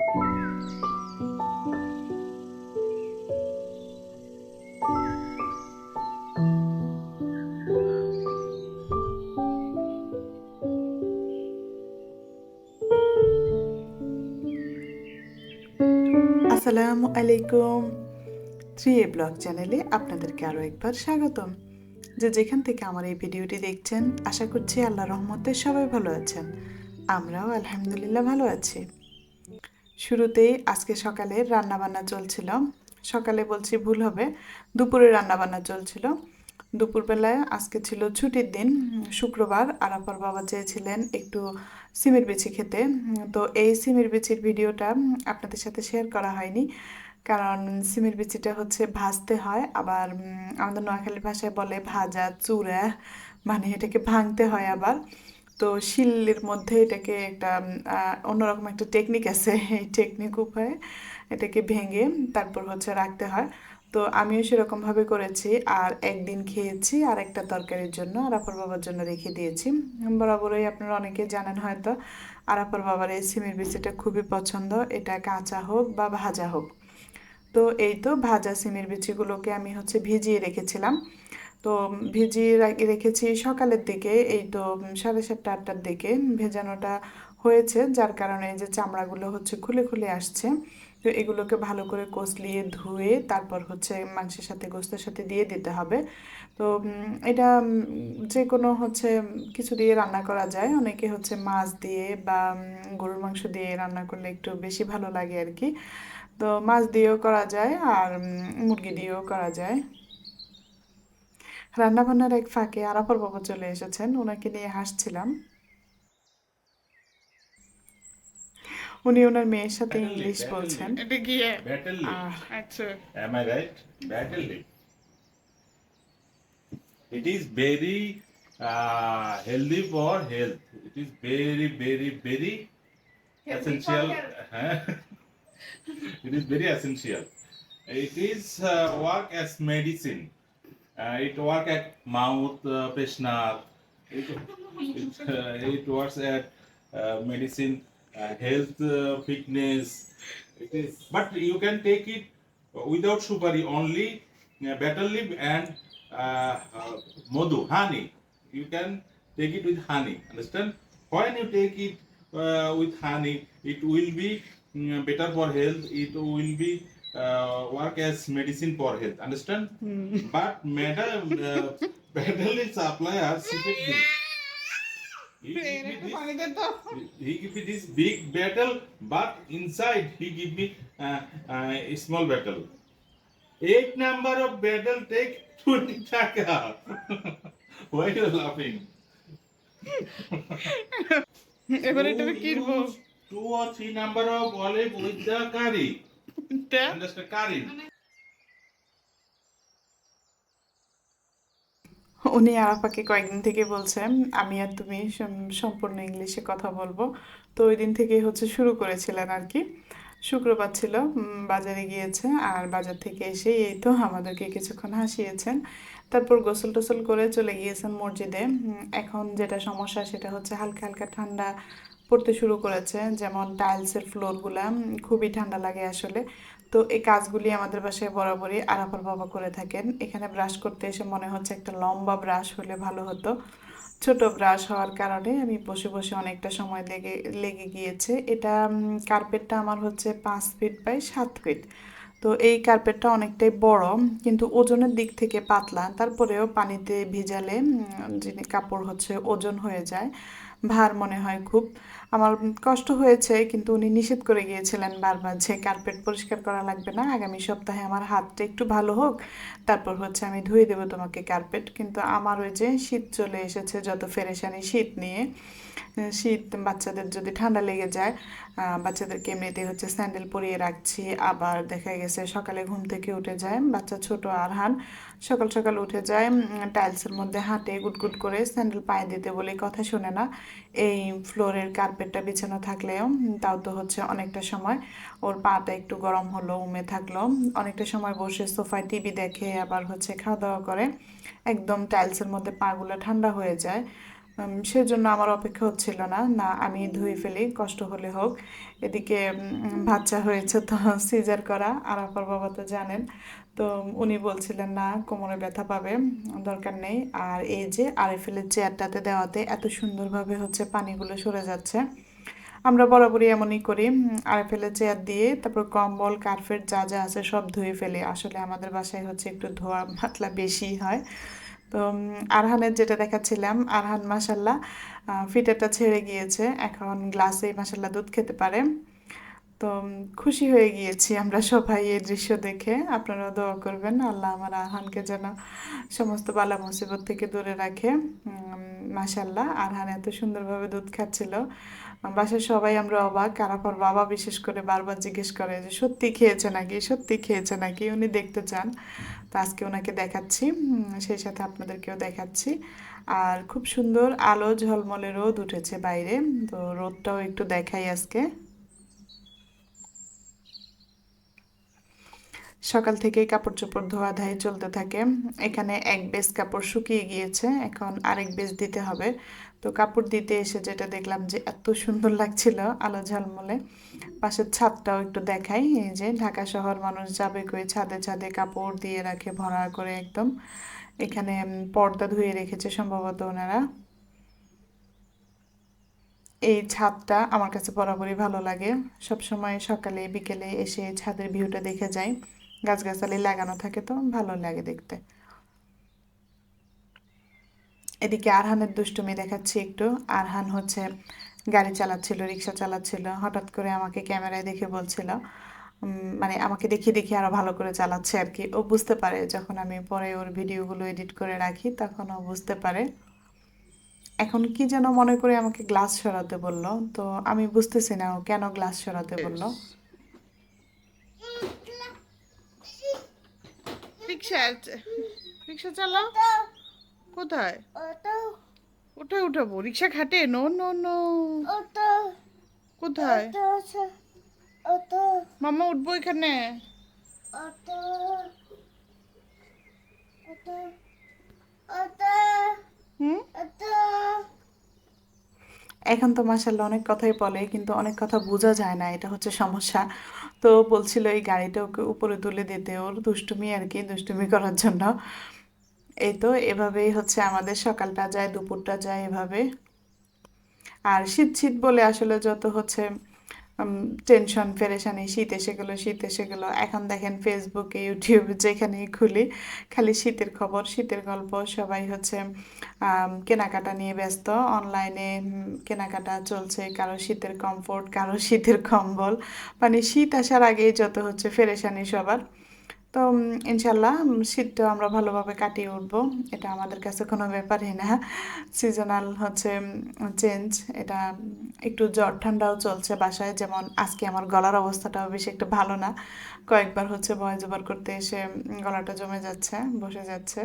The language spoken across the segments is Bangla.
আসসালামু আলাইকুম। থ্রি এ ব্লগ চ্যানেলে আপনাদেরকে আরও একবার স্বাগতম। যে যেখান থেকে আমার এই ভিডিওটি দেখছেন, আশা করছি আল্লাহ রহমতে সবাই ভালো আছেন। আমরাও আলহামদুলিল্লাহ ভালো আছি। শুরুতেই আজকে সকালে রান্নাবান্না চলছিল। সকালে বলছি ভুল হবে, দুপুরে রান্নাবান্না চলছিল। দুপুরবেলায় আজকে ছিল ছুটির দিন, শুক্রবার আরাপার বাবা চেয়েছিলেন একটু সিমের বিচি খেতে। তো এই সিমের বিচির ভিডিওটা আপনাদের সাথে শেয়ার করা হয়নি, কারণ সিমের বিচিটা হচ্ছে ভাজতে হয়, আবার আমাদের নোয়াখালী ভাষায় বলে ভাজা চুরা মানে এটাকে ভাঙতে হয় আবার। তো শিলের মধ্যে এটাকে একটা অন্যরকম একটা টেকনিক আছে, এই টেকনিক উপায়ে এটাকে ভেঙে তারপর হচ্ছে রাখতে হয়। তো আমিও সেরকমভাবে করেছি, আর একদিন খেয়েছি, আর একটা তরকারির জন্য আরাফার বাবার জন্য রেখে দিয়েছি। বরাবরই আপনারা অনেকে জানেন হয়তো আরাফার বাবার এই সিমের বিচিটা খুবই পছন্দ, এটা কাঁচা হোক বা ভাজা হোক। তো এই তো ভাজা সিমের বিচিগুলোকে আমি হচ্ছে ভিজিয়ে রেখেছিলাম। তো ভিজিয়ে রেখেছি সকালের দিকে, এই তো সাড়ে সাতটা, আটটার দিকে ভেজানোটা হয়েছে, যার কারণে এই যে চামড়াগুলো হচ্ছে খুলে খুলে আসছে। তো এগুলোকে ভালো করে কষলিয়ে ধুয়ে তারপর হচ্ছে মাংসের সাথে, গোস্তের সাথে দিয়ে দিতে হবে। তো এটা যে কোনো হচ্ছে কিছু দিয়ে রান্না করা যায়। অনেকে হচ্ছে মাছ দিয়ে বা গরুর মাংস দিয়ে রান্না করলে একটু বেশি ভালো লাগে আর কি। তো মাছ দিয়েও করা যায় আর মুরগি দিয়েও করা যায়। রান্নাবান্নার এক ফাঁকে আরাপর বাবা চলে এসেছেন। ওনাকে নিয়ে হাসছিলাম। উনি ওনার মেয়ের সাথে ইংলিশ বলছেন। It is very healthy for health it is very very very essential it is it is works medicine Uh, it work at mouth, uh. It, it, uh, it works at uh, medicine, uh, health, uh, fitness. It is, but you can take it without sugar only uh, betel leaf and uh, uh, modu honey. You can take it with honey. Understand? When you take it uh, with honey, it will be mm, better for health. It will be uh, work as medicine for health. Understand? But madam, uh, betel leaf supplier secretly. He give me this পানিতে তো he give me this big battle, but inside he give me uh, uh, a small battle. Eight number of battle take twenty taka. Why you laughing? এবার এটা You কিনবো use Two or three number of olive with the curry. উনি আরাফাকে কয়েকদিন থেকে বলছেন আমি আর তুমি সম্পূর্ণ ইংলিশে কথা বলব। তো ওই দিন থেকে হচ্ছে শুরু করেছিলেন আর কি। শুক্রবার ছিল বাজারে গিয়েছে আর বাজার থেকে এসে এই তো আমাদেরকে কিছুক্ষণ হাসিয়েছেন। তারপর গোসল টোসল করে চলে গিয়েছেন মসজিদে। এখন যেটা সমস্যা সেটা হচ্ছে হালকা হালকা ঠান্ডা পড়তে শুরু করেছে, যেমন টাইলসের ফ্লোরগুলা খুবই ঠান্ডা লাগে আসলে। তো এই কাজগুলি আমাদের বাসায় বরাবরই আরাফার বাবা করে থাকেন। এখানে ব্রাশ করতে এসে মনে হচ্ছে একটা লম্বা ব্রাশ হলে ভালো হতো। ছোট ব্রাশ হওয়ার কারণে আমি বসে বসে অনেকটা সময় লেগে লেগে গিয়েছে। এটা কার্পেটটা আমার হচ্ছে পাঁচ ফিট বাই সাত ফিট তো এই কার্পেটটা অনেকটাই বড়, কিন্তু ওজনের দিক থেকে পাতলা। তারপরেও পানিতে ভিজালে যিনি কাপড় হচ্ছে ওজন হয়ে যায়। ভার মনে হয় খুব। আমার কষ্ট হয়েছে, কিন্তু উনি নিষেধ করে গিয়েছিলেন বারবার যে কার্পেট পরিষ্কার করা লাগবে না, আগামী সপ্তাহে আমার হাতটা একটু ভালো হোক, তারপর হচ্ছে আমি ধুয়ে দেবো তোমাকে কার্পেট কিন্তু আমার ওই যে শীত চলে এসেছে, যত ফেরেশানি শীত নিয়ে শীত বাচ্চাদের যদি ঠান্ডা লেগে যায় বাচ্চাদেরকে এমনিতেই হচ্ছে স্যান্ডেল পরিয়ে রাখছি, আবার দেখা গেছে সকালে ঘুম থেকে উঠে যায়, বাচ্চা ছোট আরহান সকাল সকাল উঠে যায় টাইলসের মধ্যে হাঁটে, গুটগুট করে স্যান্ডেল পায়ে দিতে বলে কথা শোনে না। এই ফ্লোরের কার্পেটটা বিছানো থাকলেও তাও তো হচ্ছে অনেকটা সময়। ওর পাটা একটু গরম হলো, উমে থাকল। অনেকটা সময় বসে সোফায় টিভি দেখে, আবার হচ্ছে খাওয়া দাওয়া করে। একদম টাইলসের মধ্যে পাগুলো ঠান্ডা হয়ে যায়। সেজন্য আমার অপেক্ষা হচ্ছিল না। না আমি ধুয়ে ফেলি কষ্ট হলে হোক। এদিকে বাচ্চা হয়েছে তো সিজার করা। আর আপার বাবা তো জানেন। তো উনি বলছিলেন না কোমরে ব্যথা পাবে দরকার নেই। আর এই যে আরএফএলের চেয়ারটাতে দেওয়াতে এত সুন্দরভাবে হচ্ছে পানিগুলো সরে যাচ্ছে। আমরা বরাবরই এমনই করি। আরএফএলের চেয়ার দিয়ে তারপর কম্বল কার্পেট যা যা আছে সব ধুয়ে ফেলি। আসলে আমাদের বাসায় হচ্ছে একটু ধোয়া পাতলা বেশি হয়। তো আরহানের যেটা দেখাচ্ছিলাম, আরহান মাসাল্লাহ ফিটারটা ছেড়ে গিয়েছে। এখন গ্লাসে মাসাল্লাহ দুধ খেতে পারে। তো খুশি হয়ে গিয়েছি আমরা সবাই এই দৃশ্য দেখে। আপনারা দোয়া করবেন, আল্লাহ আমার আরহানকে যেন সমস্ত বালা মুসিবত থেকে দূরে রাখে। মাসাল্লাহ আরহান এত সুন্দরভাবে দুধ খাচ্ছিল। বাসার সবাই আমরা অবাক কারাপর বাবা বিশেষ করে বারবার জিজ্ঞেস করে যে, সত্যি খেয়েছে নাকি? সত্যি খেয়েছে নাকি? উনি দেখতে চান। তো আজকে ওনাকে দেখাচ্ছি সেই সাথে আপনাদেরকেও দেখাচ্ছি। আর খুব সুন্দর আলো ঝলমলে রোদ উঠেছে বাইরে, তো রোদটাও একটু দেখাই আজকে। সকাল থেকেই কাপড় চোপড় ধোয়া ধাই চলতে থাকে। এখানে এক বেজ কাপড় শুকিয়ে গিয়েছে, এখন আরেক বেজ দিতে হবে। তো কাপড় দিতে এসে যেটা দেখলাম যে এত সুন্দর লাগছিল আলো ঝলমলে। পাশের ছাদটাও একটু দেখাই, এই যে ঢাকা শহর মানুষ যাবে কই ছাদে ছাদে কাপড় দিয়ে রাখে ভরা করে একদম। এখানে পর্দা ধুয়ে রেখেছে সম্ভবত ওনারা। এই ছাদটা আমার কাছে বরাবরই ভালো লাগে। সব সময় সকালে, বিকেলে এসে ছাদের ভিউটা দেখে যাই। গাছগাছালি লাগানো থাকে তো, ভালো লাগে দেখতে। এদিকে আরহানের দুষ্টুমি দেখাচ্ছি একটু। আরহান হচ্ছে গাড়ি চালাচ্ছিল, রিক্সা চালাচ্ছিল, হঠাৎ করে আমাকে ক্যামেরায় দেখে বলছিল মানে আমাকে দেখিয়ে দেখিয়ে আরও ভালো করে চালাচ্ছে আর কি। ও বুঝতে পারে যখন আমি পরে ওর ভিডিওগুলো এডিট করে রাখি, তখন ও বুঝতে পারে। এখন কি যেন মনে করে আমাকে গ্লাস সরাতে বলল, তো আমি বুঝতেছি না ও কেন গ্লাস সরাতে বলল। রিক্সা রিক্সা চালাও। কোথায়? কোথায় উঠাবো রিক্সা খাটে নো নো নো। কোথায়? মামা উঠবো এখানে। হুম? এখন তো মাসাল্লাহ অনেক কথাই বলে, কিন্তু অনেক কথা বোঝা যায় না, এটা হচ্ছে সমস্যা। তো বলছিল এই গাড়িটা ওকে উপরে তুলে দিতে, ওর দুষ্টুমি আর কি, দুষ্টুমি করার জন্য। এই তো এভাবেই হচ্ছে আমাদের সকালটা যায়, দুপুরটা যায় এভাবে। আর শীত শীত বলে আসলে যত হচ্ছে টেনশন পেরেশানি, শীত এসে গেলো, শীত এসে গেলো। এখন দেখেন ফেসবুকে ইউটিউব যেখানেই খুলি, খালি শীতের খবর, শীতের গল্প, সবাই হচ্ছে কেনাকাটা নিয়ে ব্যস্ত। অনলাইনে কেনাকাটা চলছে, কারও শীতের কমফোর্ট কারও শীতের কম্বল। মানে শীত আসার আগেই যত হচ্ছে ফেরেশানি সবার। তো ইনশাল্লাহ শীতটাও শীতটা আমরা ভালোভাবে কাটিয়ে উঠবো। এটা আমাদের কাছে কোনো ব্যাপারই না। সিজনাল হচ্ছে চেঞ্জ এটা একটু জ্বর ঠান্ডাও চলছে বাসায়। যেমন আজকে আমার গলার অবস্থাটাও বেশি একটা ভালো না। কয়েকবার হচ্ছে ভয় জোবার করতে এসে গলাটা জমে যাচ্ছে, বসে যাচ্ছে।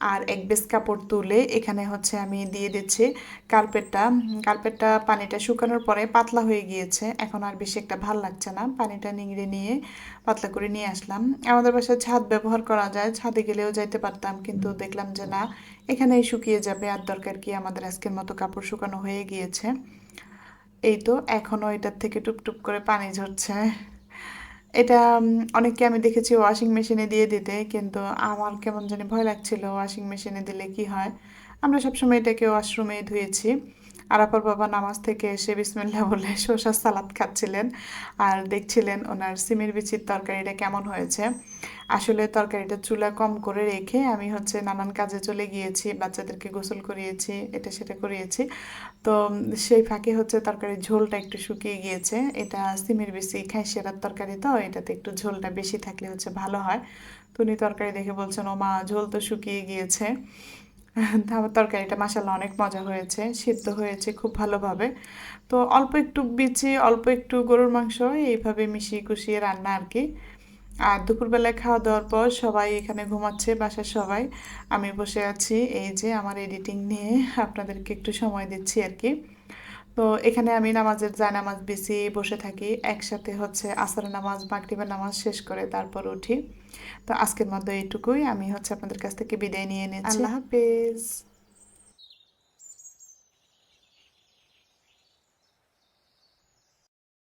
আর এক বেস কাপড় তুলে এখানে হচ্ছে আমি দিয়ে দিচ্ছি কার্পেটটা। কার্পেটটা পানিটা শুকানোর পরে পাতলা হয়ে গিয়েছে। এখন আর বেশি একটা ভালো লাগছে না। পানিটা নিংড়ে নিয়ে পাতলা করে নিয়ে আসলাম। আমাদের বাসায় ছাদ ব্যবহার করা যায়। ছাদে গেলেও যাইতে পারতাম, কিন্তু দেখলাম যে না, এখানেই শুকিয়ে যাবে। আর দরকার কি আমাদের আজকের মতো কাপড় শুকানো হয়ে গিয়েছে। এই তো, এখনও এটার থেকে টুপটুপ করে পানি ঝরছে। এটা অনেককে আমি দেখেছি ওয়াশিং মেশিনে দিয়ে দিতে, কিন্তু আমার কেমন জানি ভয় লাগছিল ওয়াশিং মেশিনে দিলে কি হয়। আমরা সবসময় এটাকে ওয়াশরুমে ধুয়েছি। আর আপার বাবা নামাজ থেকে এসে বিসমিল্লাহ বলে শসার সালাদ খাচ্ছিলেন আর দেখছিলেন ওনার সিমের বিচির তরকারিটা কেমন হয়েছে। আসলে তরকারিটা চুলা কম করে রেখে আমি হচ্ছে নানান কাজে চলে গিয়েছি, বাচ্চাদেরকে গোসল করিয়েছি, এটা সেটা করিয়েছি। তো সেই ফাঁকে হচ্ছে তরকারির ঝোলটা একটু শুকিয়ে গিয়েছে। এটা সিমের বেশি খাই সেরার তরকারি তো, এটাতে একটু ঝোলটা বেশি থাকলে হচ্ছে ভালো হয়। তো উনি তরকারি দেখে বলছেন ও মা ঝোল তো শুকিয়ে গিয়েছে। তো আমার তরকারিটা মাসাল্লাহ অনেক মজা হয়েছে, সিদ্ধ হয়েছে খুব ভালোভাবে। তো অল্প একটু বিচি, অল্প একটু গরুর মাংস এইভাবে মিশিয়ে কুশিয়ে রান্না আর কি। আর দুপুরবেলায় খাওয়া দাওয়ার পর সবাই এখানে ঘুমাচ্ছে, বাসার সবাই। আমি বসে আছি এই যে আমার এডিটিং নিয়ে, আপনাদেরকে একটু সময় দিচ্ছি আর কি। তো এখানে আমি নামাজের যায় নামাজ বেছি, বসে থাকি। একসাথে হচ্ছে আসরের নামাজ, মাগরিবের নামাজ শেষ করে তারপর উঠি। তো আজকের মধ্যে এইটুকুই। আমি হচ্ছে আপনাদের কাছ থেকে বিদায় নিয়ে নিচ্ছি। আল্লাহ হাফেজ।